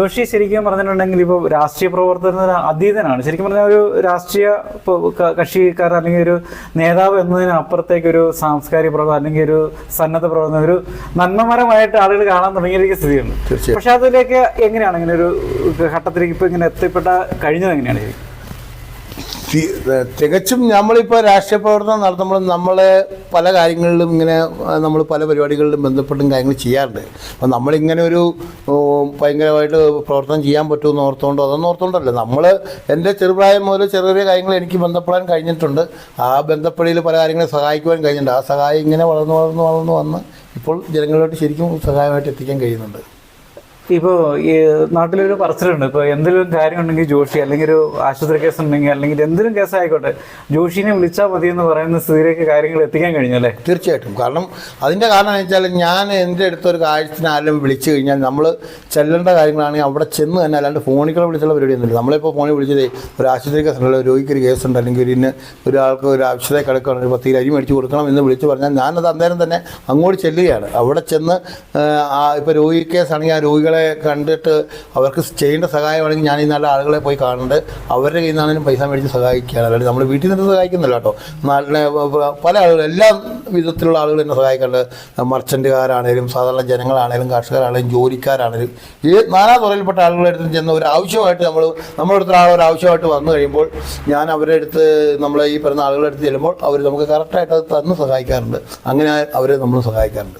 ജോഷി ശരിക്കും പറഞ്ഞിട്ടുണ്ടെങ്കിൽ ഇപ്പോൾ രാഷ്ട്രീയ പ്രവർത്തന അതീതനാണ്. ശരിക്കും പറഞ്ഞാൽ ഒരു രാഷ്ട്രീയ കക്ഷിക്കാർ അല്ലെങ്കിൽ ഒരു നേതാവ് എന്നതിനപ്പുറത്തേക്ക് ഒരു സാംസ്കാരിക പ്രവർത്തനം അല്ലെങ്കിൽ ഒരു സന്നദ്ധ പ്രവർത്തനം ഒരു നന്മമരമായിട്ട് ആളുകൾ കാണാൻ തുടങ്ങിയിരിക്കുന്ന സ്ഥിതിയുണ്ട്. പക്ഷെ അതിലേക്ക് എങ്ങനെയാണ് ഇങ്ങനെ ഒരു ഘട്ടത്തിലേക്ക് ഇപ്പൊ ഇങ്ങനെ എത്തിപ്പെട്ട കഴിഞ്ഞത് എങ്ങനെയാണ്? ശരിക്കും തികച്ചും നമ്മളിപ്പോൾ രാഷ്ട്രീയ പ്രവർത്തനം നടത്തുമ്പോൾ നമ്മളെ പല കാര്യങ്ങളിലും ഇങ്ങനെ നമ്മൾ പല പരിപാടികളിലും ബന്ധപ്പെട്ടും കാര്യങ്ങൾ ചെയ്യാറുണ്ട്. അപ്പം നമ്മളിങ്ങനെ ഒരു ഭയങ്കരമായിട്ട് പ്രവർത്തനം ചെയ്യാൻ പറ്റുമെന്ന് ഓർത്തുകൊണ്ടോ അതൊന്നും ഓർത്തുകൊണ്ടല്ല നമ്മൾ എന്റെ ചെറുപ്രായം മുതൽ ചെറിയ ചെറിയ കാര്യങ്ങൾ എനിക്ക് ബന്ധപ്പെടാൻ കഴിഞ്ഞിട്ടുണ്ട്. ആ ബന്ധപ്പെടയിൽ പല കാര്യങ്ങളെ സഹായിക്കുവാൻ കഴിഞ്ഞിട്ടുണ്ട്. ആ സഹായം ഇങ്ങനെ വളർന്നു വളർന്നു വളർന്നു വന്ന് ഇപ്പോൾ ജനങ്ങളിലോട്ട് ശരിക്കും സഹായമായിട്ട് എത്തിക്കാൻ കഴിയുന്നുണ്ട്. ഇപ്പോൾ ഈ നാട്ടിലൊരു പറച്ചിലുണ്ട്. ഇപ്പോൾ എന്തെങ്കിലും കാര്യം ഉണ്ടെങ്കിൽ ജോഷി അല്ലെങ്കിൽ ഒരു ആശുപത്രി കേസ് ഉണ്ടെങ്കിൽ അല്ലെങ്കിൽ എന്തെങ്കിലും കേസ് ആയിക്കോട്ടെ ജോഷിനെ വിളിച്ചാൽ മതി എന്ന് പറയുന്ന സ്ഥിതിയിലേക്ക് കാര്യങ്ങൾ എത്തിക്കാൻ കഴിഞ്ഞു അല്ലേ? തീർച്ചയായിട്ടും. കാരണം അതിന്റെ കാരണം എന്ന് വെച്ചാൽ ഞാൻ എന്റെ അടുത്തൊരു കാര്യത്തിന് ആരെങ്കിലും വിളിച്ചു കഴിഞ്ഞാൽ നമ്മൾ ചെല്ലേണ്ട കാര്യങ്ങളാണെങ്കിൽ അവിടെ ചെന്ന് തന്നെ അല്ലാണ്ട് ഫോണിൽ കൂടെ വിളിച്ചുള്ള പരിപാടിയൊന്നുമില്ല. നമ്മളിപ്പോൾ ഫോണിൽ വിളിച്ചത് ഒരു ആശുപത്രി കേസുണ്ട് രോഗിക്ക് ഒരു കേസുണ്ട് അല്ലെങ്കിൽ ഒരു ഇന്ന് ഒരാൾക്ക് ഒരു ആവശ്യത്തെ കിടക്കുകയാണെങ്കിൽ പത്ത് കിലോ അരി മേടിച്ച് കൊടുക്കണം എന്ന് വിളിച്ച് പറഞ്ഞാൽ ഞാനത് അന്നേരം തന്നെ അങ്ങോട്ട് ചെല്ലുകയാണ്. അവിടെ ചെന്ന് ഇപ്പോൾ രോഗി കേസാണെങ്കിൽ ആ രോഗികളെ കണ്ടിട്ട് അവർക്ക് ചെയ്യേണ്ട സഹായമാണെങ്കിൽ ഞാൻ ഈ നല്ല ആളുകളെ പോയി കാണുന്നുണ്ട്. അവരുടെ കയ്യിൽ നിന്നാണെങ്കിലും പൈസ മേടിച്ച് സഹായിക്കുകയാണ്. അല്ലെങ്കിൽ നമ്മൾ വീട്ടിൽ നിന്ന് സഹായിക്കുന്നില്ല കേട്ടോ. നാട്ടിലെ പല ആളുകൾ എല്ലാ വിധത്തിലുള്ള ആളുകൾ എന്നെ സഹായിക്കാറുണ്ട്. മർച്ചന്റുകാരാണേലും സാധാരണ ജനങ്ങളാണേലും കർഷകരാണേലും ജോലിക്കാരാണേലും ഈ നാനാ തുറയിൽപ്പെട്ട ആളുകളുടെ അടുത്ത് ചെന്ന ഒരു ആവശ്യമായിട്ട് നമ്മൾ നമ്മുടെ അടുത്ത് ആൾ ഒരു ആവശ്യമായിട്ട് വന്നു കഴിയുമ്പോൾ ഞാൻ അവരുടെ അടുത്ത് നമ്മൾ ഈ പറയുന്ന ആളുകളുടെ അടുത്ത് ചെല്ലുമ്പോൾ അവർ നമുക്ക് കറക്റ്റായിട്ട് അത് തന്ന് സഹായിക്കാറുണ്ട്. അങ്ങനെ അവരെ നമ്മൾ സഹായിക്കാറുണ്ട്.